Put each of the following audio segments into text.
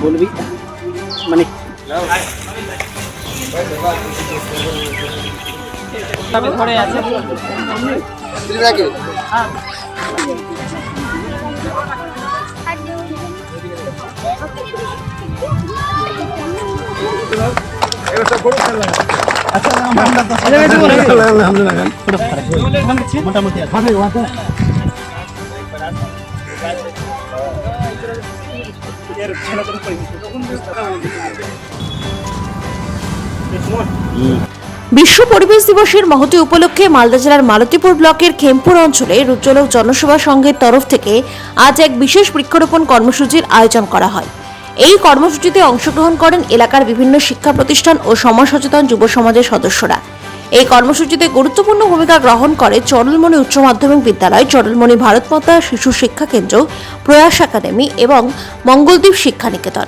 বলবি মানে তবে ধরে আছে মোটামুটি বিশ্ব পরিবেশ দিবসের মহতি উপলক্ষে মালদা জেলার মালতীপুর ব্লকের খেমপুর অঞ্চলে রুজ্জ্বলক জনসেবা সংঘের তরফ থেকে আজ এক বিশেষ বৃক্ষরোপণ কর্মসূচির আয়োজন করা হয়। এই কর্মসূচিতে অংশগ্রহণ করেন এলাকার বিভিন্ন শিক্ষা প্রতিষ্ঠান ও সমাজ সচেতন যুব সমাজের সদস্যরা। এই কর্মসূচিতে গুরুত্বপূর্ণ ভূমিকা গ্রহণ করে চরলমণি উচ্চ মাধ্যমিক বিদ্যালয় চরলমণি ভারতমাতা শিশু শিক্ষা কেন্দ্র, প্রয়াস একাডেমি এবং মঙ্গলদ্বীপ শিক্ষা নিকেতন।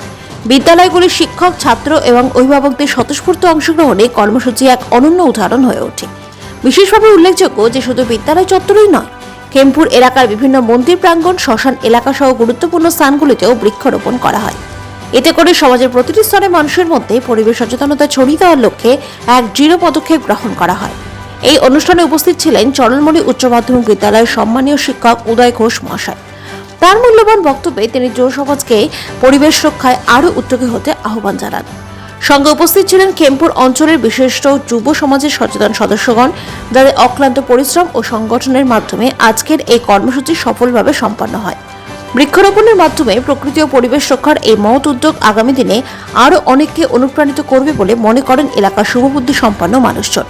বিদ্যালয়গুলির শিক্ষক, ছাত্র এবং অভিভাবকদের স্বতঃস্ফূর্ত অংশগ্রহণে কর্মসূচি এক অনন্য উদাহরণ হয়ে ওঠে। বিশেষভাবে উল্লেখযোগ্য যে শুধু বিদ্যালয় চত্বরই নয়, খেমপুর এলাকার বিভিন্ন মন্দির প্রাঙ্গণ, শ্মশান এলাকা সহ গুরুত্বপূর্ণ স্থানগুলিতেও বৃক্ষরোপণ করা হয়। এতে করে সমাজের প্রতিটি স্তরের মানুষের মধ্যে পরিবেশ সচেতনতা ছড়িয়ে দেওয়ার লক্ষ্যে এক দৃঢ় পদক্ষেপ গ্রহণ করা হয়। এই অনুষ্ঠানে উপস্থিত ছিলেন চরণমণি উচ্চ মাধ্যমিক বিদ্যালয়ের সম্মানীয় শিক্ষক উদয় ঘোষ মহাশয়। তার মূল্যবান বক্তব্যে তিনি যুব সমাজকে পরিবেশ রক্ষায় আরও উদ্যোগী হতে আহ্বান জানান। সঙ্গে উপস্থিত ছিলেন খেমপুর অঞ্চলের বিশিষ্ট যুব সমাজের সচেতন সদস্যগণ, যাদের অক্লান্ত পরিশ্রম ও সংগঠনের মাধ্যমে আজকের এই কর্মসূচি সফলভাবে সম্পন্ন হয়। বৃক্ষরোপণের মাধ্যমে প্রকৃতি ও পরিবেশ রক্ষার এই মহৎ উদ্যোগ আগামী দিনে আরও অনেককে অনুপ্রাণিত করবে বলে মনে করেন এলাকার শুভবুদ্ধি সম্পন্ন মানুষজন।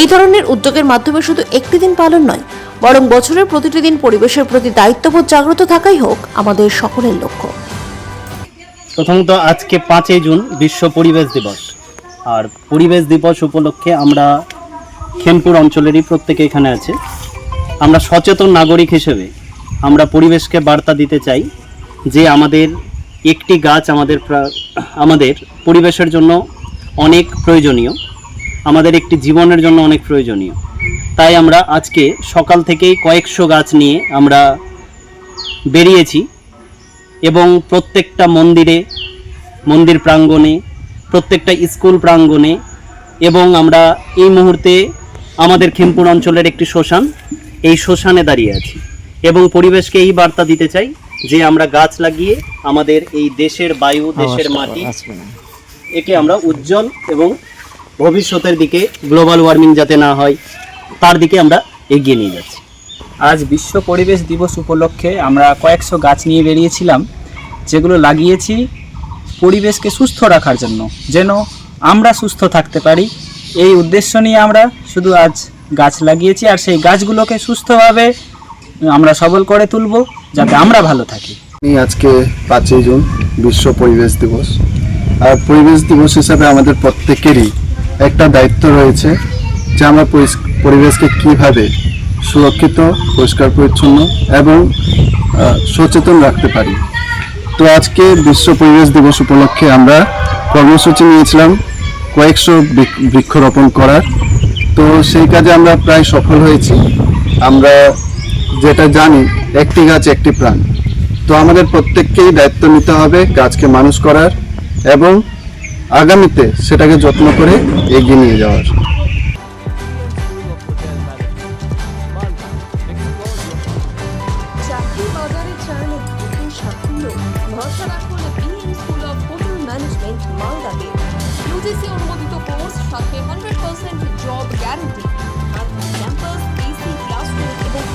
এই ধরনের উদ্যোগের মাধ্যমে শুধু একটি দিন পালন নয়, বরং বছরের প্রতিটি দিন পরিবেশের প্রতি দায়িত্ববোধ জাগ্রত থাকাই হোক আমাদের সকলের লক্ষ্য। প্রথমত আজকে পাঁচই জুন, বিশ্ব পরিবেশ দিবস। আর পরিবেশ দিবস উপলক্ষে আমরা খেমপুর অঞ্চলেরই প্রত্যেকে এখানে আছে। আমরা সচেতন নাগরিক হিসেবে আমরা পরিবেশকে বার্তা দিতে চাই যে আমাদের একটি গাছ আমাদের আমাদের পরিবেশের জন্য অনেক প্রয়োজনীয়, আমাদের একটি জীবনের জন্য অনেক প্রয়োজনীয়। তাই আমরা আজকে সকাল থেকেই কয়েকশো গাছ নিয়ে আমরা বেরিয়েছি এবং প্রত্যেকটা মন্দিরে, মন্দির প্রাঙ্গণে, প্রত্যেকটা স্কুল প্রাঙ্গণে এবং আমরা এই মুহূর্তে আমাদের খেমপুর অঞ্চলের একটি শ্মশান, এই শ্মশানে দাঁড়িয়ে আছি। এবং পরিবেশকে এই বার্তা দিতে চাই যে আমরা গাছ লাগিয়ে আমাদের এই দেশের বায়ু দেশের মাটি একে আমরা উজ্জ্বল এবং ভবিষ্যতের দিকে গ্লোবাল ওয়ার্মিং যাতে না হয় তার দিকে আমরা এগিয়ে নিয়ে যাচ্ছি। আজ বিশ্ব পরিবেশ দিবস উপলক্ষে আমরা কয়েকশো গাছ নিয়ে বেরিয়েছিলাম যেগুলো লাগিয়েছি পরিবেশকে সুস্থ রাখার জন্য যেন আমরা সুস্থ থাকতে পারি। এই উদ্দেশ্য নিয়ে আমরা শুধু আজ গাছ লাগিয়েছি আর সেই গাছগুলোকে সুস্থভাবে আমরা সবল করে তুলব যাতে আমরা ভালো থাকি। এই আজকে পাঁচই জুন বিশ্ব পরিবেশ দিবস। আর পরিবেশ দিবস হিসাবে আমাদের প্রত্যেকেরই একটা দায়িত্ব রয়েছে যে আমরা পরিবেশকে কীভাবে সুরক্ষিত, পরিষ্কার, পরিচ্ছন্ন এবং সচেতন রাখতে পারি। তো আজকে বিশ্ব পরিবেশ দিবস উপলক্ষে আমরা কর্মসূচি নিয়েছিলাম কয়েকশো বৃক- বৃক্ষরোপণ করার। তো সেই কাজে আমরা প্রায় সফল হয়েছি। আমরা যেটা জানি, একটি গাছ, একটি প্রাণ। তো আমাদের প্রত্যেককেই দায়িত্ব নিতে হবে গাছকে মানুষ করার এবং আগামীতে সেটাকে যত্ন করে এগিয়ে নিয়ে যাওয়ার। অনুমোদিত কোর্স, সাথে হান্ড্রেড পার্সেন্ট জব গ্যারান্টি